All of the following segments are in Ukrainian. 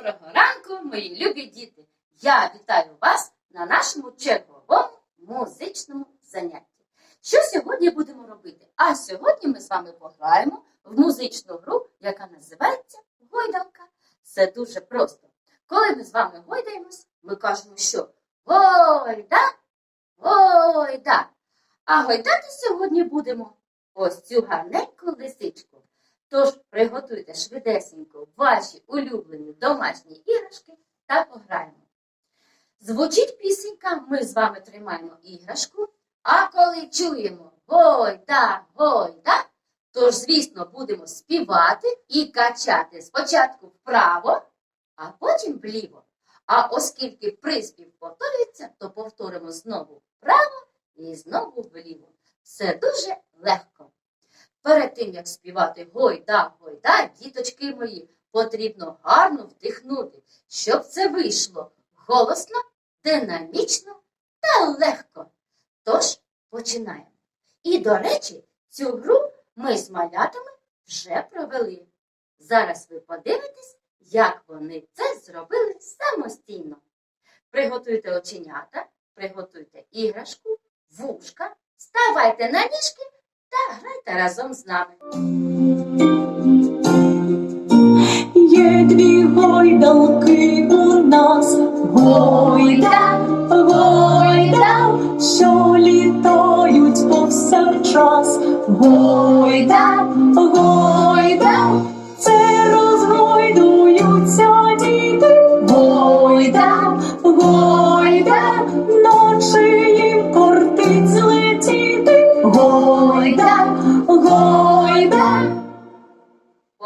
Доброго ранку, мої любі діти! Я вітаю вас на нашому черговому музичному занятті. Що сьогодні будемо робити? А сьогодні ми з вами пограємо в музичну гру, яка називається Гойдалка. Це дуже просто. Коли ми з вами гойдаємось, ми кажемо, що гойда, гойда. А гойдати сьогодні будемо ось цю гарненьку лисичку. Тож приготуйте швидесенько ваші улюблені домашні іграшки та пограємо. Звучить пісенька, ми з вами тримаємо іграшку, а коли чуємо гойда, гойда, то ж, звісно, будемо співати і качати спочатку вправо, а потім вліво. А оскільки приспів повторюється, то повторимо знову вправо і знову вліво. Все дуже легко. Перед тим, як співати гойда, гойда, діточки мої, потрібно гарно вдихнути, щоб це вийшло голосно, динамічно та легко. Тож починаємо. І, до речі, цю гру ми з малятами вже провели. Зараз ви подивитесь, як вони це зробили самостійно. Приготуйте оченята, приготуйте іграшку, вушка, ставайте на ніжки та грайте разом з нами. Є дві гойдалки у нас, гойда, гойда, що літають повсякчас, гойда, гойда,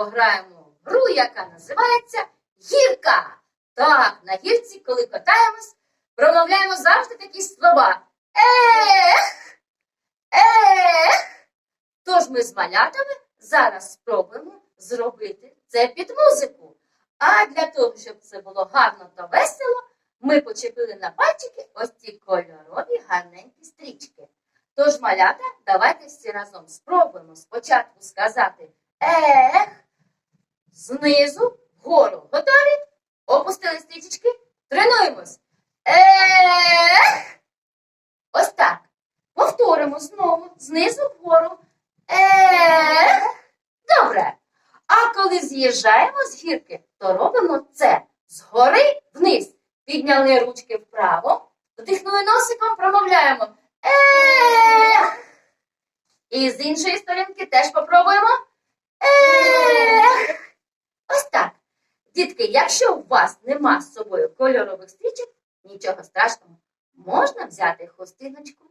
Пограємо в гру, яка називається гірка. Так, на гірці, коли катаємось, промовляємо завжди такі слова. Ех, ех. Тож ми з малятами зараз спробуємо зробити це під музику. А для того, щоб це було гарно та весело, ми почепили на пальчики ось ці кольорові гарненькі стрічки. Тож, малята, давайте всі разом спробуємо спочатку сказати ех, знизу вгору. Готові? Опустили стрічечки? Тренуємось. Ех. Ось так. Повторимо знову знизу вгору. Ех. Добре. А коли з'їжджаємо з гірки, то робимо це згори вниз. Підняли ручки вправо, вдихнули носиком, промовляємо. Ех. І з іншої сторінки теж попробуємо. Ех. Ось так. Дітки, якщо у вас нема з собою кольорових стрічок, нічого страшного, можна взяти хустиночку,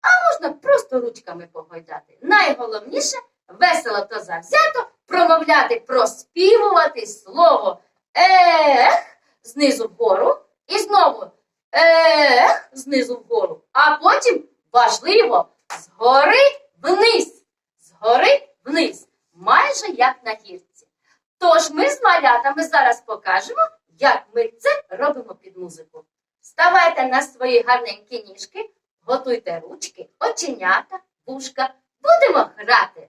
а можна просто ручками погойдати. Найголовніше весело та завзято промовляти, проспівувати слово ех знизу вгору і знову ех знизу вгору, а потім важливо згори вниз, згори вниз, майже як на гірці. Тож ми з малятами зараз покажемо, як ми це робимо під музику. Вставайте на свої гарненькі ніжки, готуйте ручки, оченята, вушка. Будемо грати.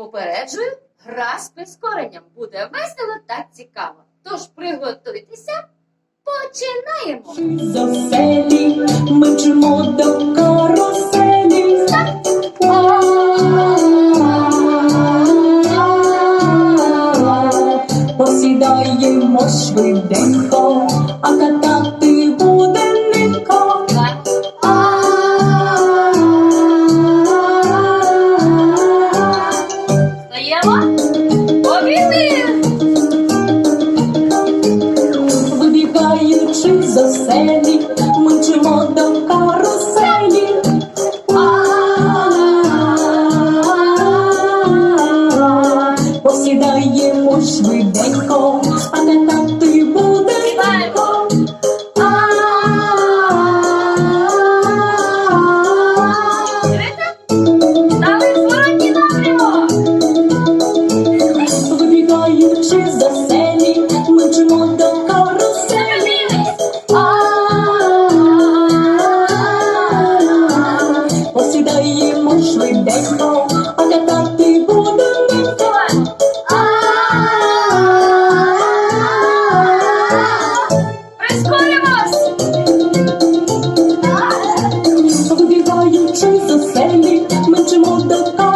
Попереджую, гра з прискоренням буде весело та цікаво. Тож приготуйтеся, починаємо! Селі ми чимо до втікаючи з оселі, мчимо до каруселі. Посідаємо швиденько. Нічий до селі, менше можна.